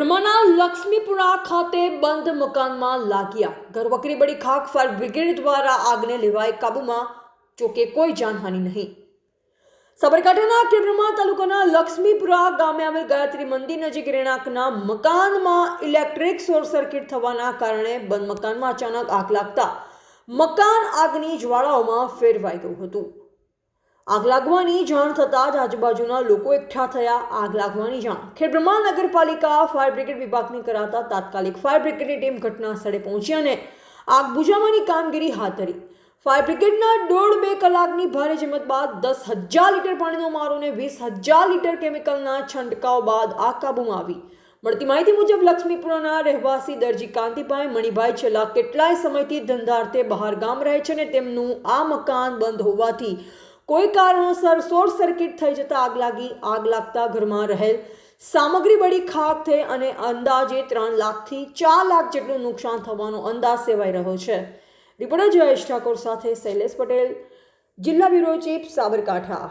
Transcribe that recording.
ખેડબ્રહ્માના લક્ષ્મીપુરા ખાતે બંધ મકાનમાં લાગ્યા. ઘરવકરી બળી ખાક ફાયર બ્રિગેડ દ્વારા આગને લેવાય કાબૂમાં, જોકે કોઈ જાનહાનિ નહીં. સાબરકાંઠાના ખેડબ્રહ્મા તાલુકાના લક્ષ્મીપુરા ગામે આવેલ ગાયત્રી મંદિર નજીક રહેણાંકના મકાનમાં ઇલેક્ટ્રિક શોર્ટ સર્કિટ થવાના કારણે બંધ મકાનમાં અચાનક આગ લાગતા મકાન આગની જ્વાળાઓમાં ફેરવાઈ ગયું હતું. આગ લાગવાની જાણ થતાં જ આજુબાજુના લોકો એકઠા થયા આગ લાગવાની જાણ. ખેડબ્રહ્મા નગરપાલિકા ફાયર બ્રિગેડ વિભાગને કરાતા તાત્કાલિક ફાયર બ્રિગેડની ટીમ ઘટના સ્થળે પહોંચી અને આગ બુઝાવવાની કામગીરી હાથ ધરી. ફાયર બ્રિગેડના દોઢ બે કલાકની ભારે જમત બાદ દસ હજાર લીટર પાણીનો મારો અને વીસ હજાર લીટર કેમિકલના છંટકાવ બાદ આગ કાબૂમાં આવી. મળતી માહિતી મુજબ લક્ષ્મીપુરાના રહેવાસી દરજી કાંતિભાઈ, મણિભાઈ છેલ્લા કેટલાય સમયથી ધંધાર્થે બહાર ગામ રહે છે અને તેમનું આ મકાન બંધ હોવાથી કોઈ કારણોસર શોર્ટ સર્કિટ થઈ જતાં આગ લાગી, આગ લાગતા ઘરમાં રહેલ સામગ્રી બળી ખાક થઈ અને અંદાજે ત્રણ લાખથી ચાર લાખ જેટલું નુકસાન થવાનો અંદાજ સેવાઈ રહ્યો છે. રિપોર્ટર જયેશ ઠાકોર સાથે શૈલેષ પટેલ, જિલ્લા બ્યુરો ચીફ સાબરકાંઠા.